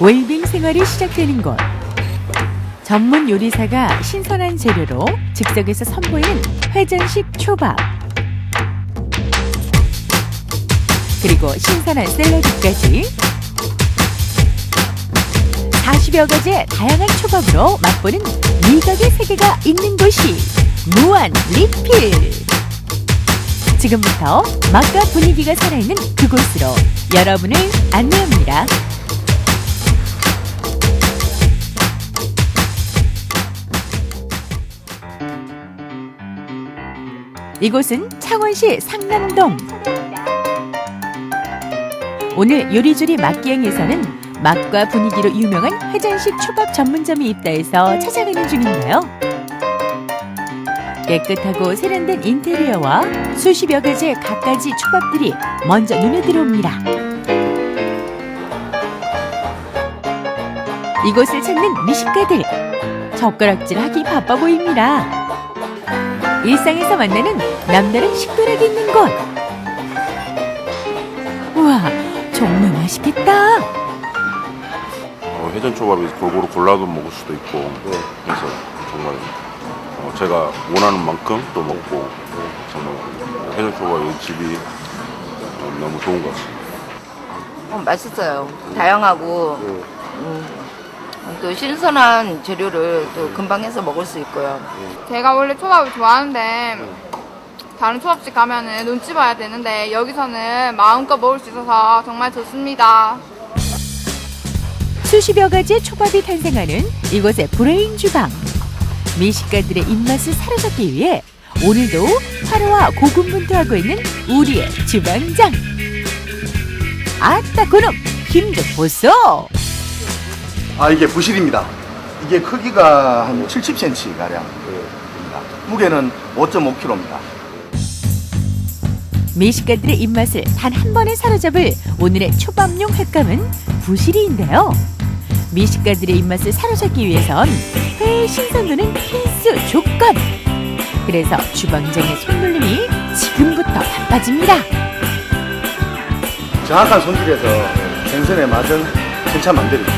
웰빙 생활이 시작되는 곳. 전문 요리사가 신선한 재료로 즉석에서 선보이는 회전식 초밥. 그리고 신선한 샐러드까지 40여 가지의 다양한 초밥으로 맛보는 미각의 세계가 있는 곳이 무한 리필. 지금부터 맛과 분위기가 살아있는 그곳으로 여러분을 안내합니다. 이곳은 창원시 상남동. 오늘 요리조리 맛기행에서는 맛과 분위기로 유명한 회전식 초밥 전문점이 있다해서 찾아가는 중인데요. 깨끗하고 세련된 인테리어와 수십여 가지의 갖가지 초밥들이 먼저 눈에 들어옵니다. 이곳을 찾는 미식가들 젓가락질하기 바빠 보입니다. 일상에서 만나는 남다른 식도락이 있는 곳. 우와, 정말 맛있겠다. 어, 회전 초밥이 골고루 골라도 먹을 수도 있고 그래서 정말 어, 제가 원하는 만큼 또 먹고 정말 회전 초밥의 집이 어, 너무 좋은 것 같습니다. 어, 맛있어요. 다양하고 음, 또 신선한 재료를 또 금방 해서 먹을 수 있고요. 제가 원래 초밥을 좋아하는데 다른 초밥집 가면은 눈치 봐야 되는데 여기서는 마음껏 먹을 수 있어서 정말 좋습니다. 수십여 가지의 초밥이 탄생하는 이곳의 브레인 주방. 미식가들의 입맛을 사로잡기 위해 오늘도 화로와 고군분투하고 있는 우리의 주방장. 아따 그놈 힘 좀 보소. 아 이게 부실입니다. 이게 크기가 한 70cm 가량 됩니다. 무게는 5.5kg입니다. 미식가들의 입맛을 단 한 번에 사로잡을 오늘의 초밥용 횟감은 부시리인데요. 미식가들의 입맛을 사로잡기 위해선 회의 신선도는 필수 조건. 그래서 주방장의 손놀림이 지금부터 바빠집니다. 정확한 손질에서 생선의 맛은 천차만별입니다.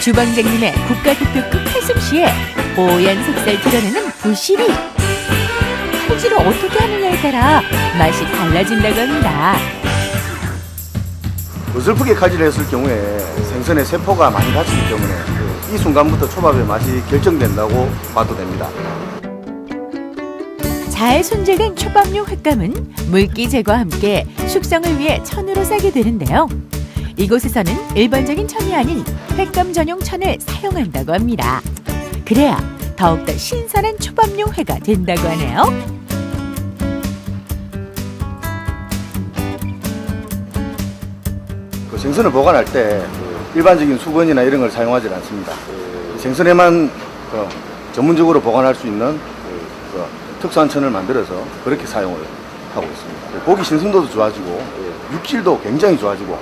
주방장님의 국가대표급 칼솜씨에 뽀얀 색살 드러내는 부시리. 칼질을 어떻게 하느냐에 따라 맛이 달라진다고 합니다. 어설프게 칼질했을 경우에 생선의 세포가 많이 다치기 때문에 이 순간부터 초밥의 맛이 결정된다고 봐도 됩니다. 잘 손질된 초밥용 횟감은 물기 제거와 함께 숙성을 위해 천으로 싸게 되는데요. 이곳에서는 일반적인 천이 아닌 횟감 전용 천을 사용한다고 합니다. 그래야 더욱더 신선한 초밥용 회가 된다고 하네요. 그 생선을 보관할 때 일반적인 수건이나 이런 걸 사용하지 않습니다. 생선에만 그 전문적으로 보관할 수 있는 그 특수한 천을 만들어서 그렇게 사용을 하고 있습니다. 고기 신선도도 좋아지고 육질도 굉장히 좋아지고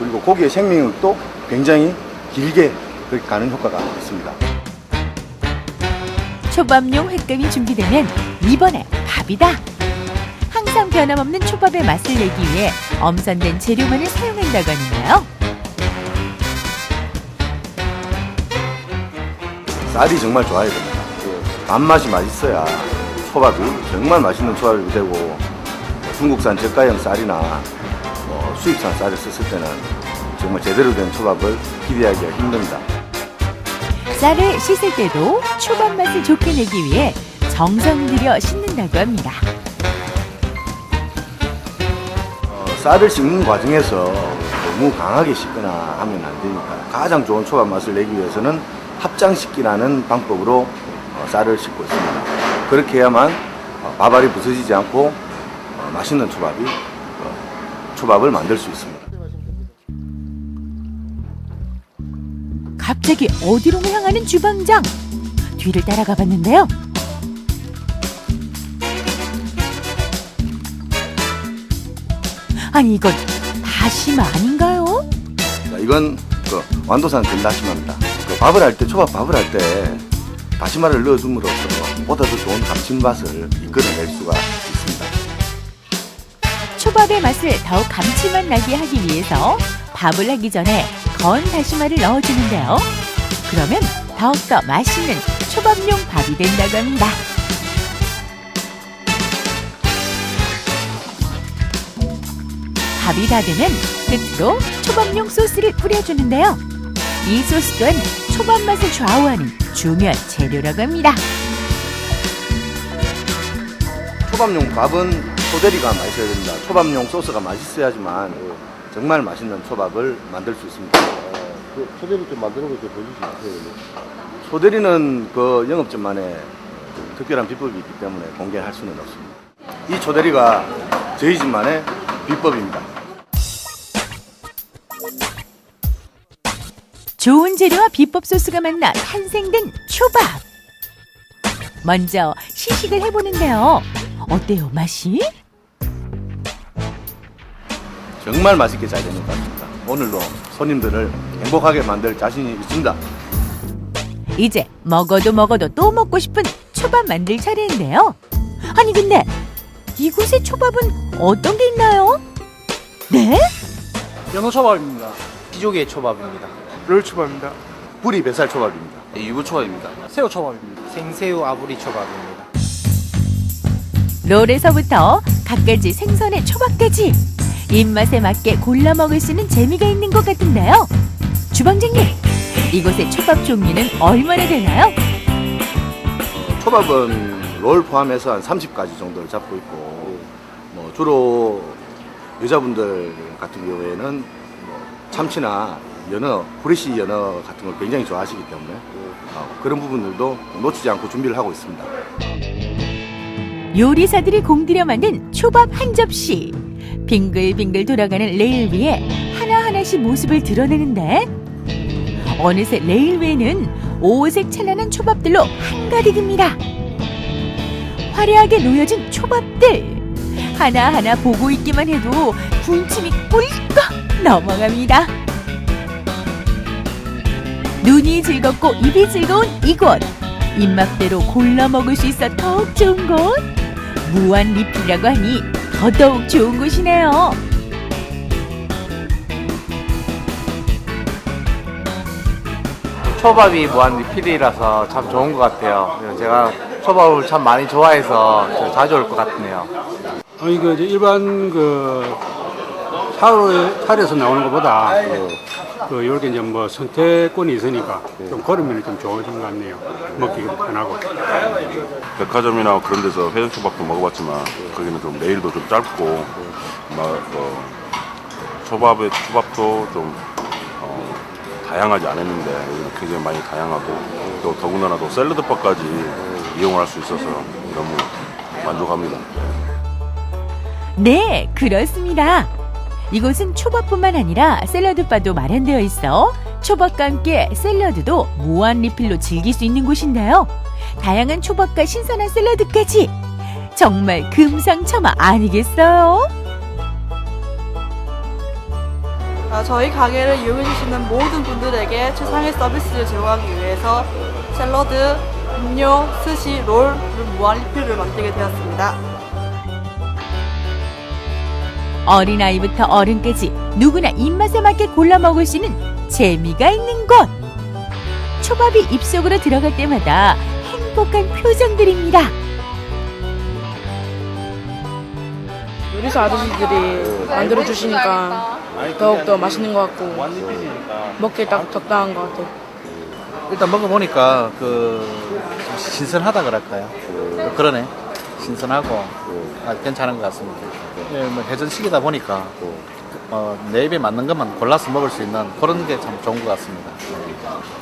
그리고 고기의 생명력도 굉장히 길게 가는 효과가 있습니다. 초밥용 횟감이 준비되면 이번에 밥이다. 항상 변함없는 초밥의 맛을 내기 위해 엄선된 재료만을 사용한다고 하는데요. 쌀이 정말 좋아야 됩니다. 밥맛이 맛있어야 초밥이 정말 맛있는 초밥이 되고 중국산 저가형 쌀이나 뭐 수입산 쌀을 썼을 때는 정말 제대로 된 초밥을 기대하기가 힘듭니다. 쌀을 씻을 때도 초밥 맛을 좋게 내기 위해 정성 들여 씻는다고 합니다. 어, 쌀을 씻는 과정에서 너무 강하게 씻거나 하면 안 되니까 가장 좋은 초밥 맛을 내기 위해서는 합장씻기라는 방법으로 어, 쌀을 씻고 있습니다. 그렇게 해야만 어, 밥알이 부서지지 않고 어, 맛있는 초밥이 어, 초밥을 만들 수 있습니다. 갑자기 어디로 향하는 주방장? 뒤를 따라가 봤는데요. 아니 이건 다시마 아닌가요? 자, 이건 그 완도산 근다시마입니다. 그 밥을 할 때 초밥 밥을 할 때 다시마를 넣어줌으로써 보다 더 좋은 감칠맛을 이끌어낼 수가 있습니다. 초밥의 맛을 더욱 감칠맛 나게 하기 위해서 밥을 하기 전에 건 다시마를 넣어주는데요. 그러면 더욱더 맛있는 초밥용 밥이 된다고 합니다. 밥이 다 되면 끝으로 초밥용 소스를 뿌려주는데요. 이 소스 또한 초밥 맛을 좌우하는 중요한 재료라고 합니다. 초밥용 밥은 소대리가 맛있어야 됩니다. 초밥용 소스가 맛있어야지만 정말 맛있는 초밥을 만들 수 있습니다. 그 소대리 좀 만드는 거 좀 보여주시면 소대리는 그 영업점만의 특별한 비법이 있기 때문에 공개할 수는 없습니다. 이 초대리가 저희 집만의 비법입니다. 좋은 재료와 비법 소스가 만나 탄생된 초밥. 먼저 시식을 해보는데요. 어때요, 맛이? 정말 맛있게 잘 되는 것 같습니다. 오늘도 손님들을 행복하게 만들 자신이 있습니다. 이제 먹어도 먹어도 또 먹고 싶은 초밥 만들 차례인데요. 아니 근데 이곳의 초밥은 어떤 게 있나요? 네? 연어 초밥입니다. 피조개 초밥입니다. 롤 초밥입니다. 뿌리 뱃살 초밥입니다. 유부 초밥입니다. 새우 초밥입니다. 생새우 아부리 초밥입니다. 롤에서부터 갖가지 생선의 초밥까지 입맛에 맞게 골라 먹을 수 있는 재미가 있는 것 같은데요. 주방장님, 이곳의 초밥 종류는 얼마나 되나요? 초밥은 롤 포함해서 한 30가지 정도를 잡고 있고 뭐 주로 여자분들 같은 경우에는 뭐 참치나 연어, 후레쉬 연어 같은 걸 굉장히 좋아하시기 때문에 어, 그런 부분들도 놓치지 않고 준비를 하고 있습니다. 요리사들이 공들여 만든 초밥 한 접시. 빙글빙글 돌아가는 레일 위에 하나하나씩 모습을 드러내는데 어느새 레일 위에는 오색 찬란한 초밥들로 한가득입니다. 화려하게 놓여진 초밥들. 하나하나 보고 있기만 해도 군침이 꿀꺽 넘어갑니다. 눈이 즐겁고 입이 즐거운 이곳. 입맛대로 골라 먹을 수 있어 더욱 좋은 곳. 무한 리필이라고 하니 더더욱 좋은 곳이네요. 초밥이 무한 리필이라서 참 좋은 것 같아요. 그래서 제가 초밥을 참 많이 좋아해서 저 자주 올 것 같네요. 아니 그 이제 일반 그 차로 차려서 나오는 것보다 그 이렇게 이제 뭐 선택권이 있으니까 좀 걸으면 좀 좋아진 것 같네요. 먹기도 편하고. 백화점이나 그런 데서 회전초밥도 먹어봤지만 거기는 좀 레일도 좀 짧고 막 어, 초밥의 초밥도 좀 어, 다양하지 않았는데 여기는 굉장히 많이 다양하고 또 더군다나 또 샐러드바까지 이용할 수 있어서 너무 만족합니다. 네, 그렇습니다. 이곳은 초밥뿐만 아니라 샐러드바도 마련되어 있어 초밥과 함께 샐러드도 무한 리필로 즐길 수 있는 곳인데요. 다양한 초밥과 신선한 샐러드까지 정말 금상첨화 아니겠어요? 아, 저희 가게를 이용해 주시는 모든 분들에게 최상의 서비스를 제공하기 위해서 샐러드, 음료, 스시, 롤, 무한 리필을 만들게 되었습니다. 어린아이부터 어른까지 누구나 입맛에 맞게 골라 먹을 수 있는 재미가 있는 곳. 초밥이 입속으로 들어갈 때마다 행복한 표정들입니다. 요리사 아저씨들이 만들어 주시니까 더욱 더 맛있는 것 같고 먹기에 딱 적당한 것 같아요. 일단 먹어보니까 그 신선하다 그럴까요? 그러네. 신선하고 아, 괜찮은 것 같습니다. 예, 뭐 해전식이다 보니까 어, 내 입에 맞는 것만 골라서 먹을 수 있는 그런 게 참 좋은 것 같습니다.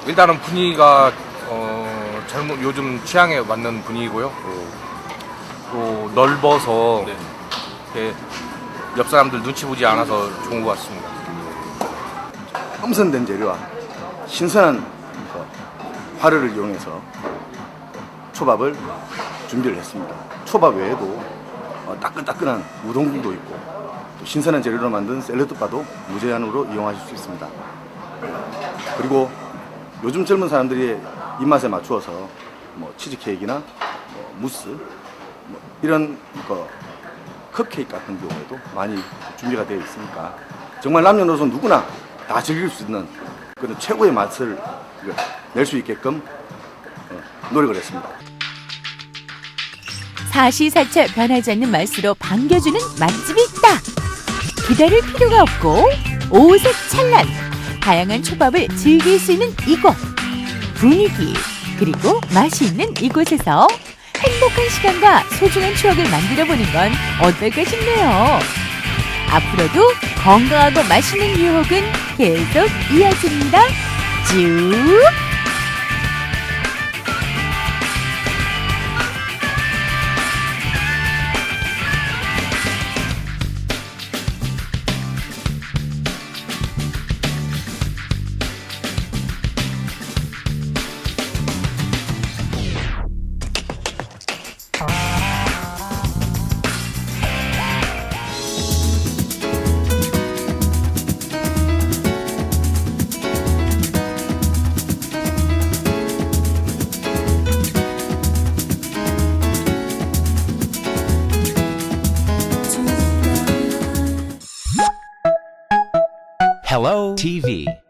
일단은 분위기가 어, 젊은 요즘 취향에 맞는 분위기고요. 또 넓어서 이렇게 옆 사람들 눈치 보지 않아서 좋은 것 같습니다. 험선된 재료와 신선한 그 화르를 이용해서 초밥을 준비를 했습니다. 초밥 외에도 어, 따끈따끈한 우동국도 있고 또 신선한 재료로 만든 샐러드바도 무제한으로 이용하실 수 있습니다. 그리고 요즘 젊은 사람들이 입맛에 맞추어서 뭐 치즈케이크나 뭐 무스 뭐 이런 그 컵케이크 같은 경우에도 많이 준비가 되어 있으니까 정말 남녀노소 누구나 다 즐길 수 있는 그런 최고의 맛을 낼 수 있게끔 어, 노력을 했습니다. 사시사철 변하지 않는 맛으로 반겨주는 맛집이 있다. 기다릴 필요가 없고 오색 찬란 다양한 초밥을 즐길 수 있는 이곳 분위기 그리고 맛이 있는 이곳에서 행복한 시간과 소중한 추억을 만들어 보는 건 어떨까 싶네요. 앞으로도 건강하고 맛있는 유혹은 계속 이어집니다. 쭉. TV.